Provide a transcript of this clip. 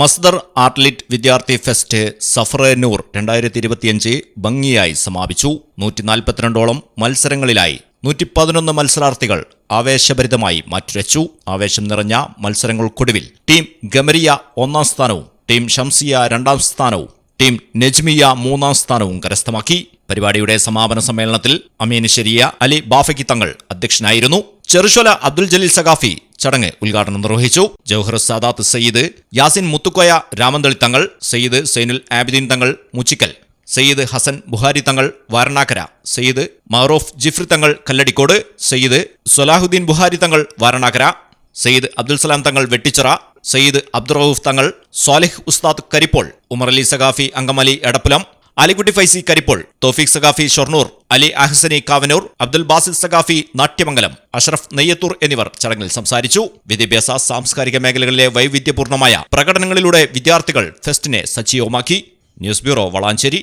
മസ്ദർ ആർട്ട്ലിറ്റ് വിദ്യാർത്ഥി ഫെസ്റ്റ് സഫറനൂർ രണ്ടായിരത്തി ഇരുപത്തിയഞ്ച് ഭംഗിയായി സമാപിച്ചു. നൂറ്റി നാൽപ്പത്തിരണ്ടോളം മത്സരങ്ങളിലായി നൂറ്റി പതിനൊന്ന് മത്സരാർത്ഥികൾ ആവേശഭരിതമായി മാറ്റുരച്ചു ആവേശം നിറഞ്ഞ മത്സരങ്ങൾക്കൊടുവിൽ ടീം ഗമരിയ ഒന്നാം സ്ഥാനവും ടീം ഷംസിയ രണ്ടാം സ്ഥാനവും ടീം നെജ്മിയ മൂന്നാം സ്ഥാനവും കരസ്ഥമാക്കി. പരിപാടിയുടെ സമാപന സമ്മേളനത്തിൽ അമീൻ ശരിയ അലി ബാഫക്കി തങ്ങൾ അധ്യക്ഷനായിരുന്നു. ചെറുശോല അബ്ദുൽ ജലീൽ സഖാഫി ചടങ്ങ് ഉദ്ഘാടനം നിർവഹിച്ചു. ജവഹർ സാദാത്ത് സയ്യിദ് യാസിൻ മുത്തുക്കോയ രാമന്തളി തങ്ങൾ സയ്യിദ് സൈനുൽ ആബിദീൻ തങ്ങൾ മുച്ചിക്കൽ സയ്യിദ് ഹസൻ ബുഹാരി തങ്ങൾ വാരണാക്കര സയ്യിദ് മഹറൂഫ് ജിഫ്രി തങ്ങൾ കല്ലടിക്കോട് സയ്യിദ് സൊലാഹുദ്ദീൻ ബുഹാരി തങ്ങൾ വാരണാക്കര സയ്യിദ് അബ്ദുൽ സലാം തങ്ങൾ വെട്ടിച്ചിറ സയ്യിദ് അബ്ദുറൌഫ് തങ്ങൾ സ്വാലിഹ് ഉസ്താദ് കരിപ്പോൾ ഉമർ അലി സഖാഫി അങ്കമലി എടപ്പുലം അലിക്കുട്ടി ഫൈസി കരിപ്പോൾ തോഫിക് സഖാഫി ഷൊർണൂർ അലി അഹ്സനി കാവനൂർ അബ്ദുൽ ബാസിൽ സഖാഫി നാട്യമംഗലം അഷ്റഫ് നെയ്യത്തൂർ എന്നിവർ ചടങ്ങിൽ സംസാരിച്ചു. വിദ്യാഭ്യാസ സാംസ്കാരിക മേഖലകളിലെ വൈവിധ്യപൂർണമായ പ്രകടനങ്ങളിലൂടെ വിദ്യാർത്ഥികൾ ഫെസ്റ്റിനെ സജീവമാക്കി. News bureau Valanchery.